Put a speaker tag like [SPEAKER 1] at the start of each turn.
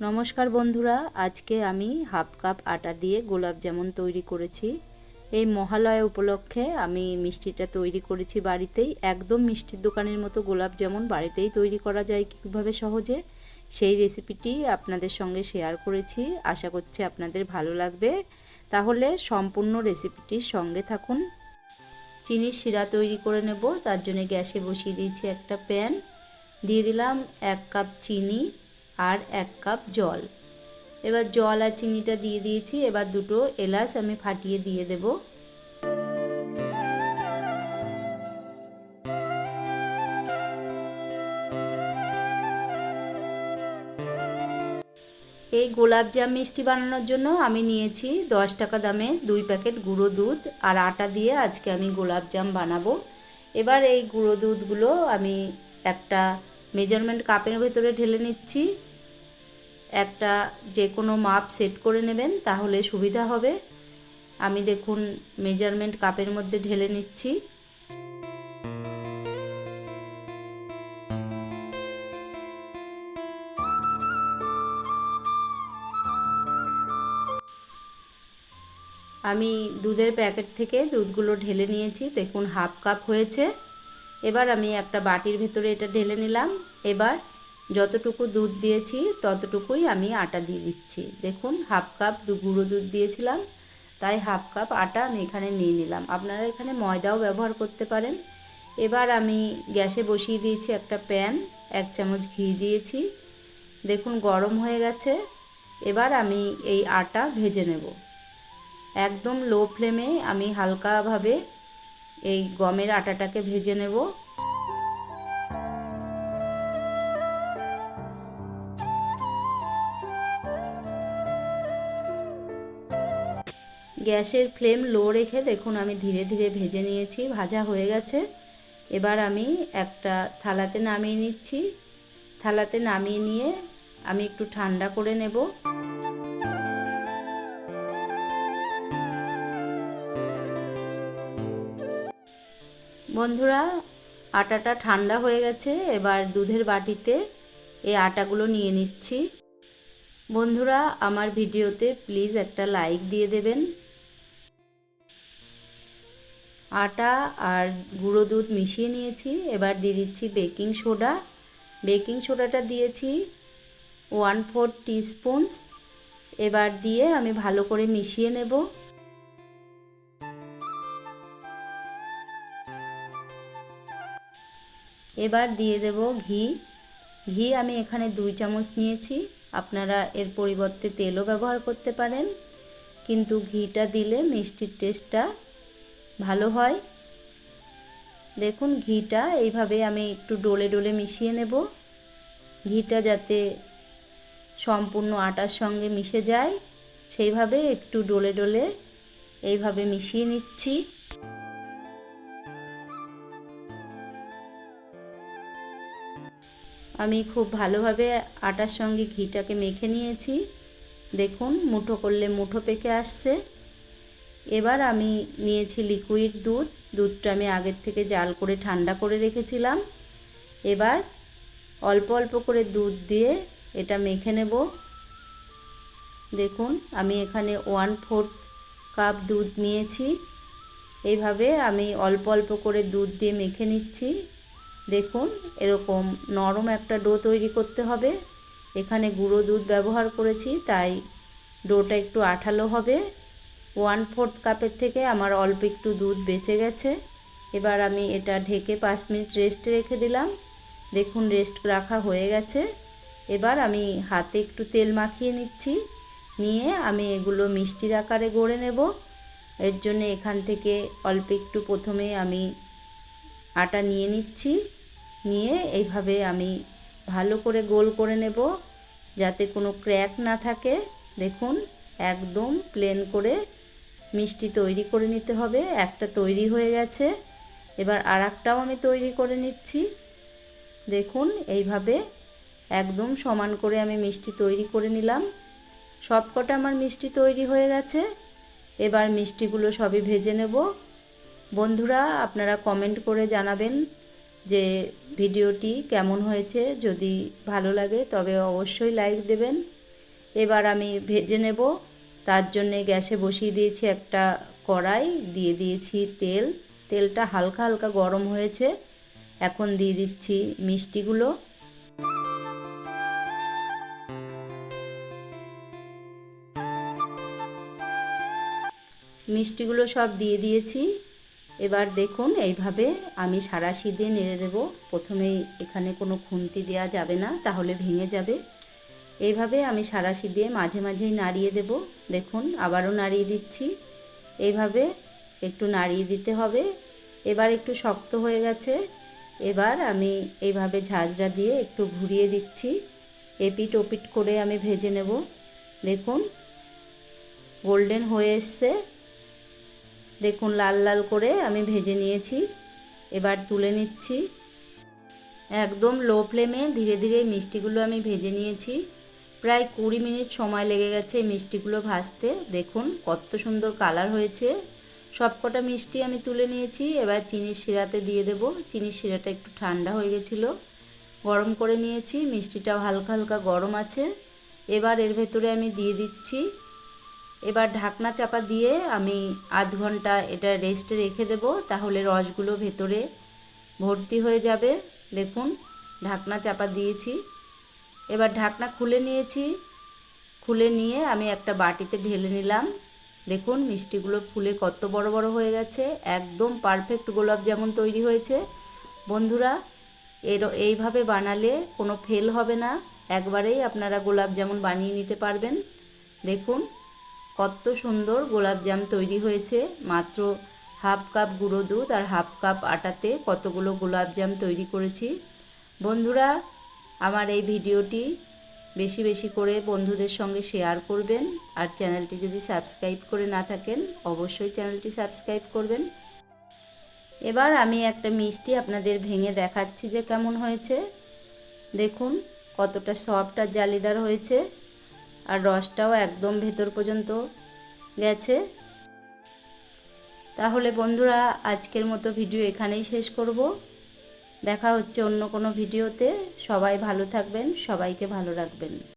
[SPEAKER 1] নমস্কার বন্ধুরা, আজকে আমি হাফ কাপ আটা দিয়ে গোলাপ জামুন তৈরি করেছি। এই মহালয়া উপলক্ষে আমি মিষ্টিটা তৈরি করেছি বাড়িতেই। একদম মিষ্টির দোকানের মতো গোলাপ জামুন বাড়িতেই তৈরি করা যায় কীভাবে সহজে, সেই রেসিপিটি আপনাদের সঙ্গে শেয়ার করেছি। আশা করছি আপনাদের ভালো লাগবে। তাহলে সম্পূর্ণ রেসিপিটির সঙ্গে থাকুন। চিনির শিরা তৈরি করে নেব, তার জন্য গ্যাসে বসিয়ে দিয়েছি একটা প্যান। দিয়ে দিলাম এক কাপ চিনি। আর এক কাপ জল। এবার জল আর চিনিটা দিয়ে দিয়েছি, এবার দুটো এলাচ আমি ফাটিয়ে দিয়ে দেব। এই গোলাপ জাম মিষ্টি বানানোর জন্য আমি নিয়েছি দশ টাকা দামে দুই প্যাকেট গুঁড়ো দুধ আর আটা দিয়ে আজকে আমি গোলাপ জাম বানাবো। এবার এই গুঁড়ো দুধগুলো আমি একটা মেজারমেন্ট কাপের ভেতরে ঢেলে নিচ্ছি। একটা যে কোনো মাপ সেট করে নেবেন, তাহলে সুবিধা হবে। আমি দেখুন মেজারমেন্ট কাপের মধ্যে ঢেলে নিচ্ছি। আমি দুধের প্যাকেট থেকে দুধগুলো ঢেলে নিয়েছি। দেখুন হাফ কাপ হয়েছে। এবার আমি একটা বাটির ভেতরে এটা ঢেলে নিলাম। এবার যতটুকু দুধ দিয়েছি, ততটুকুই আমি আটা দিয়ে দিচ্ছি। দেখুন, হাফ কাপ দু গুঁড়ো দুধ দিয়েছিলাম, তাই হাফ কাপ আটা আমি এখানে নিয়ে নিলাম। আপনারা এখানে ময়দাও ব্যবহার করতে পারেন। এবার আমি গ্যাসে বসিয়ে দিয়েছি একটা প্যান, এক চামচ ঘি দিয়েছি। দেখুন, গরম হয়ে গেছে। এবার আমি এই আটা ভেজে নেব। একদম লো ফ্লেমে আমি হালকাভাবে এই গমের আটাটাকে ভেজে নেব। গ্যাসের ফ্লেম লো রেখে দেখুন আমি ধীরে ধীরে ভেজে নিয়েছি, ভাজা হয়ে গেছে। এবার আমি একটা থালাতে নামিয়ে নিচ্ছি। থালাতে নামিয়ে নিয়ে আমি একটু ঠান্ডা করে নেব। বন্ধুরা, আটাটা ঠান্ডা হয়ে গেছে, এবার দুধের বাটিতে এই আটাগুলো নিয়ে নিচ্ছি। বন্ধুরা, আমার ভিডিওতে প্লিজ একটা লাইক দিয়ে দেবেন। আটা আর গুঁড়ো দুধ মিশিয়ে নিয়েছি। এবার দিয়ে দিচ্ছি বেকিং সোডা। বেকিং সোডাটা দিয়েছি ওয়ান ফোর টিস্পুনস। এবার দিয়ে আমি ভালো করে মিশিয়ে নেব। এবার দিয়ে দেব ঘি। ঘি আমি এখানে দুই চামচ নিয়েছি। আপনারা এর পরিবর্তে তেলও ব্যবহার করতে পারেন। কিন্তু ঘিটা দিলে মিষ্টির টেস্টটা ভালো হয়। দেখুন ঘিটা, এইভাবে আমি একটু ডোলে ডোলে মিশিয়ে নেব। ঘিটা যাতে সম্পূর্ণ আটার সঙ্গে মিশে যায়, সেইভাবে একটু ডোলে ডোলে এইভাবে মিশিয়ে নিচ্ছি। আমি খুব ভালোভাবে আটার সঙ্গে ঘিটাকে মেখে নিয়েছি। দেখুন মুঠো করলে মুঠো পেকে আসছে। এবার আমি নিয়েছি লিকুইড দুধ। দুধটা আমি আগের থেকে জাল করে ঠান্ডা করে রেখেছিলাম। এবার অল্প অল্প করে দুধ দিয়ে এটা মেখে নেব। দেখুন, আমি এখানে ওয়ান ফোর্থ কাপ দুধ নিয়েছি। এইভাবে আমি অল্প অল্প করে দুধ দিয়ে মেখে নিচ্ছি। দেখুন, এরকম নরম একটা ডো তৈরি করতে হবে। এখানে গুঁড়ো দুধ ব্যবহার করেছি, তাই ডোটা একটু আঠালো হবে। ওয়ান ফোর্থ কাপের থেকে আমার অল্প একটু দুধ বেঁচে গেছে। এবার আমি এটা ঢেকে পাঁচ মিনিট রেস্টে রেখে দিলাম। দেখুন রেস্ট রাখা হয়ে গেছে। এবার আমি হাতে একটু তেল মাখিয়ে নিচ্ছি। নিয়ে আমি এগুলো মিষ্টির আকারে গড়ে নেব। এর জন্য এখান থেকে অল্প একটু প্রথমে আমি আটা নিয়ে নিচ্ছি। নিয়ে এইভাবে আমি ভালো করে গোল করে নেব যাতে কোনো ক্র্যাক না থাকে। দেখুন, একদম প্লেন করে মিষ্টি তৈরি করে নিতে হবে, একটা তৈরি হয়ে গেছে। এবার আর একটাও আমি তৈরি করে নিচ্ছি। দেখুন, এইভাবে একদম সমান করে আমি মিষ্টি তৈরি করে নিলাম। সবকটা আমার মিষ্টি তৈরি হয়ে গেছে। এবার মিষ্টিগুলো সবই ভেজে নেব। বন্ধুরা, আপনারা কমেন্ট করে জানাবেন যে ভিডিওটি কেমন হয়েছে। যদি ভালো লাগে, তবে অবশ্যই লাইক দেবেন। এবার আমি ভেজে নেব। তার জন্যে গ্যাসে বসিয়ে দিয়েছি একটা কড়াই, দিয়ে দিয়েছি তেল। তেলটা হালকা হালকা গরম হয়েছে। এখন দিয়ে দিচ্ছি মিষ্টিগুলো। মিষ্টিগুলো সব দিয়ে দিয়েছি। এবার দেখুন, এইভাবে আমি সারাশি দিয়ে নেড়ে দেব। প্রথমেই এখানে কোনো খুন্তি দেওয়া যাবে না, তাহলে ভেঙে যাবে। এইভাবে আমি সারাশি দিয়ে মাঝে মাঝেই নাড়িয়ে দেব। দেখুন, আবারও নাড়িয়ে দিচ্ছি। এইভাবে একটু নাড়িয়ে দিতে হবে। এবার একটু শক্ত হয়ে গেছে। এবার আমি এইভাবে ঝাঁঝরা দিয়ে একটু ঘুরিয়ে দিচ্ছি। এপিট ওপিট করে আমি ভেজে নেব। দেখুন, গোল্ডেন হয়ে এসছে। দেখুন, লাল লাল করে আমি ভেজে নিয়েছি। এবার তুলে নিচ্ছি। একদম লো ফ্লেমে ধীরে ধীরে মিষ্টিগুলো আমি ভেজে নিয়েছি। প্রায় কুড়ি মিনিট সময় লেগে গেছে এই মিষ্টিগুলো ভাজতে। দেখুন কত সুন্দর কালার হয়েছে। সবকটা মিষ্টি আমি তুলে নিয়েছি। এবার চিনির শিরাতে দিয়ে দেব। চিনির শিরাটা একটু ঠান্ডা হয়ে গেছিল। গরম করে নিয়েছি। মিষ্টিটাও হালকা হালকা গরম আছে। এবার এর ভেতরে আমি দিয়ে দিচ্ছি। এবার ঢাকনা চাপা দিয়ে আমি আধ ঘণ্টা এটা রেস্টে রেখে দেব। তাহলে রসগুলো ভেতরে ভর্তি হয়ে যাবে। দেখুন ঢাকনা চাপা দিয়েছি। এবার ঢাকনা খুলে নিয়েছি। খুলে নিয়ে আমি একটা বাটিতে ঢেলে নিলাম। দেখুন মিষ্টিগুলো ফুলে কত বড় বড় হয়ে গেছে। একদম পারফেক্ট গোলাপ যেমন তৈরি হয়েছে। বন্ধুরা, এর এইভাবে বানালে কোনো ফেল হবে না। একবারেই আপনারা গোলাপ যেমন বানিয়ে নিতে পারবেন। দেখুন কত সুন্দর গোলাপ জাম তৈরি হয়েছে। মাত্র হাফ কাপ গুঁড়ো দুধ আর হাফ কাপ আটাতে কতগুলো গোলাপ জাম তৈরি করেছি। বন্ধুরা আমার এই ভিডিওটি বেশি বেশি করে বন্ধুদের সঙ্গে শেয়ার করবেন আর চ্যানেলটি যদি সাবস্ক্রাইব করে না থাকেন, অবশ্যই চ্যানেলটি সাবস্ক্রাইব করবেন। এবার আমি একটা মিষ্টি আপনাদের ভেঙে দেখাচ্ছি যে কেমন হয়েছে। দেখুন, কতটা সফট আর জালিদার হয়েছে আর রসটাও একদম ভেতর পর্যন্ত গেছে। তাহলে বন্ধুরা, আজকের মতো ভিডিও এখানেই শেষ করব। দেখা হচ্ছে অন্য কোনো ভিডিওতে। সবাই ভালো থাকবেন সবাইকে ভালো রাখবেন।